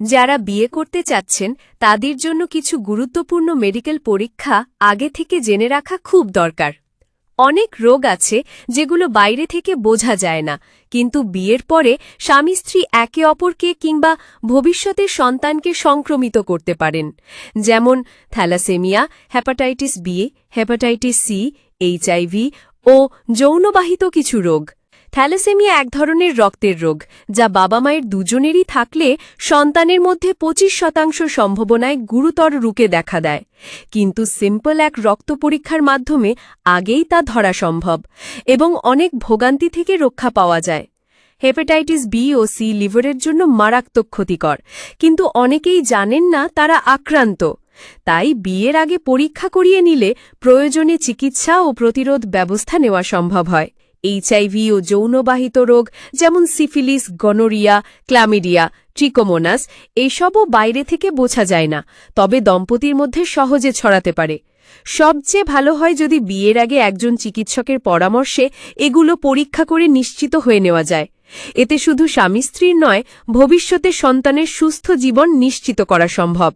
যারা বিয়ে করতে চাচ্ছেন, তাদের জন্য কিছু গুরুত্বপূর্ণ মেডিকেল পরীক্ষা আগে থেকে জেনে রাখা খুব দরকার। অনেক রোগ আছে যেগুলো বাইরে থেকে বোঝা যায় না, কিন্তু বিয়ের পরে স্বামী স্ত্রী একে অপরকে কিংবা ভবিষ্যতের সন্তানকে সংক্রমিত করতে পারেন, যেমন thalassemia hepatitis B, hepatitis C HIV ও যৌনবাহিত কিছু রোগ। থ্যালাসেমিয়া এক ধরনের রক্তের রোগ, যা বাবা মায়ের দুজনেরই থাকলে সন্তানের মধ্যে পঁচিশ শতাংশ সম্ভাবনায় গুরুতর রূপে দেখা দেয়। কিন্তু সিম্পল এক রক্ত পরীক্ষার মাধ্যমে আগেই তা ধরা সম্ভব এবং অনেক ভোগান্তি থেকে রক্ষা পাওয়া যায়। হেপাটাইটিস বি ও সি লিভারের জন্য মারাত্মক ক্ষতিকর, কিন্তু অনেকেই জানেন না তারা আক্রান্ত। তাই বিয়ের আগে পরীক্ষা করিয়ে নিলে প্রয়োজনে চিকিৎসা ও প্রতিরোধ ব্যবস্থা নেওয়া সম্ভব হয়। এইচআইভি ও যৌনবাহিত রোগ, যেমন সিফিলিস, গনোরিয়া, ক্লামিডিয়া, ট্রিকোমোনাস, এসবও বাইরে থেকে বোঝা যায় না, তবে দম্পতির মধ্যে সহজে ছড়াতে পারে। সবচেয়ে ভালো হয় যদি বিয়ের আগে একজন চিকিৎসকের পরামর্শে এগুলো পরীক্ষা করে নিশ্চিত হয়ে নেওয়া যায়। এতে শুধু স্বামী স্ত্রীর নয়, ভবিষ্যতে সন্তানের সুস্থ জীবন নিশ্চিত করা সম্ভব।